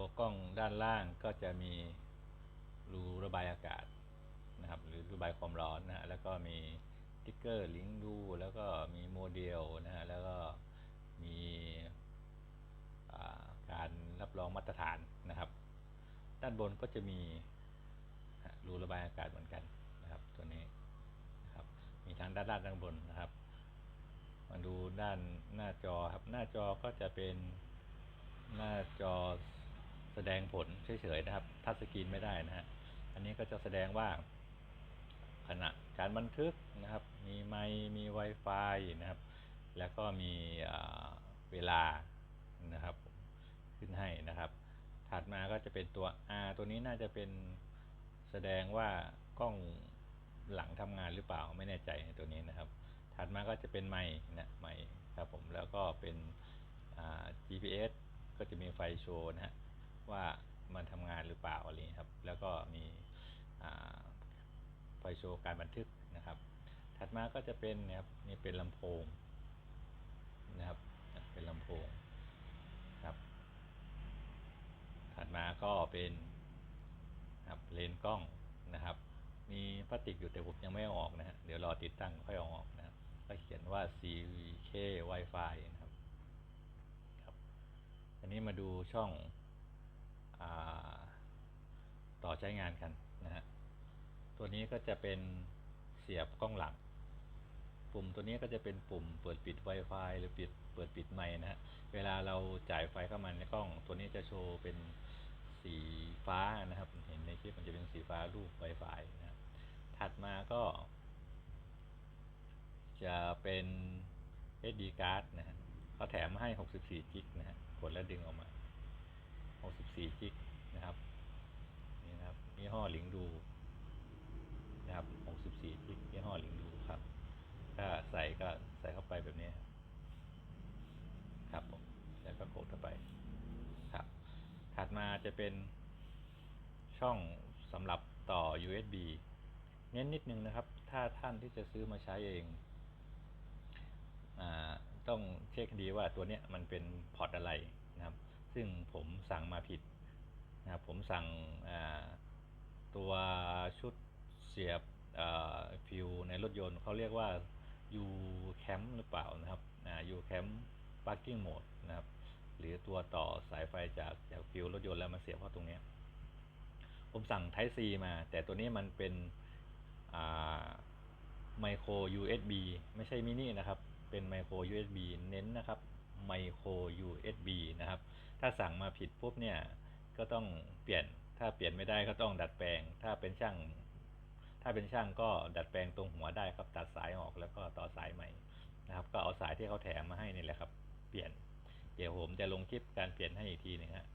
ตัวกล้องด้านล่างก็จะมีรูระบายอากาศนะครับ หรือระบายความร้อนนะฮะแล้วก็มีติ๊กเกอร์ลิงก์ดู แล้วก็มีโมเดลนะฮะแล้วก็มีการรับรองมาตรฐานนะครับ ด้านบนก็จะมีรูระบายอากาศเหมือนกันนะครับ ตัวนี้นะครับ มีทั้งด้านล่างด้านบนนะครับ มาดูด้านหน้าจอครับ หน้าจอก็จะเป็นหน้าจอ แสดงผลเฉยๆนะครับ ทัชสกรีนไม่ได้นะฮะ อันนี้ก็จะแสดงว่า ขณะการบันทึกนะครับ มีไมค์มี Wi-Fi นะครับ แล้วก็มีเวลานะครับ ขึ้นให้นะครับ ถัดมาก็จะเป็นตัว R ตัวนี้น่าจะเป็นแสดงว่ากล้องหลังทำงานหรือเปล่าไม่แน่ใจตัวนี้นะครับ ถัดมาก็จะเป็นไมค์นะไมค์ครับผมแล้วก็เป็น GPS ก็จะมีไฟโชว์นะฮะว่ามันทำงานหรือเปล่าอะไรอย่างนี้ครับ แล้วก็มีอ่า ไฟโชว์การบันทึกนะครับ ถัดมาก็จะเป็นนะครับนี่เป็นลำโพงนะครับเป็นลำโพงครับ ถัดมาก็เป็นครับเลนกล้องนะครับ มีพลาสติกอยู่แต่ผมยังไม่เอาออกนะฮะเดี๋ยวรอติดตั้งค่อยเอาออกนะครับก็เขียนว่า CVK Wi-Fi นะครับครับ อันนี้มาดูช่องอาต่อใช้งานกันนะฮะ ตัวนี้ก็จะเป็นเสียบกล้องหลัง ปุ่มตัวนี้ก็จะเป็นปุ่มเปิดปิด Wi-Fi หรือปิดเปิดปิดไมค์นะฮะ เวลาเราจ่ายไฟเข้ามาในกล้อง ตัวนี้จะโชว์เป็นสีฟ้านะครับ เห็นในคลิปมันจะเป็นสีฟ้ารูป Wi-Fi นะถัดมาก็ จะเป็น SD card นะฮะเขาแถมมาให้ 64 กิกนะฮะ กดแล้วดึงออกมา 64 กิกนะครับ นี่นะครับยี่ห้อหลิงดู 64กิกยี่ห้อหลิงดูครับถ้าใส่ก็ใส่เข้าไปแบบนี้ครับผมแล้วก็โขกเข้าไป ครับ ถัดมาจะเป็นช่องสำหรับต่อ USB เน้นนิดนึงนะครับ ถ้าท่านที่จะซื้อมาใช้เองอต้องเช็คดีว่าตัวเนี้ยมันเป็นพอร์ตอะไรนะครับ ซึ่งผมสั่งมาผิดนะครับ ผมสั่งตัวชุดเสียบ ฟิวในรถยนต์เขาเรียกว่า U Cam หรือเปล่านะครับ U Cam Parking Mode นะครับ หรือตัวต่อสายไฟจากจากฟิวรถยนต์แล้วมาเสียบเข้าตรงนี้ ผมสั่ง Type C มา แต่ตัวนี้มันเป็นไมโคร USB ไม่ใช่มินินะครับ เป็นไมโคร USB เน้นนะครับไมโคร USB นะครับ ถ้าสั่งมาผิดปุ๊บเนี่ย ก็ต้องเปลี่ยน ถ้าเปลี่ยนไม่ได้ก็ต้องดัดแปลง ถ้าเป็นช่าง ถ้าเป็นช่างก็ดัดแปลงตรงหัวได้ครับ ตัดสายออกแล้วก็ต่อสายใหม่นะครับ ก็เอาสายที่เขาแถมมาให้นี่แหละครับ เปลี่ยน เดี๋ยวผมจะลงคลิปการเปลี่ยนให้อีกทีหนึงฮะ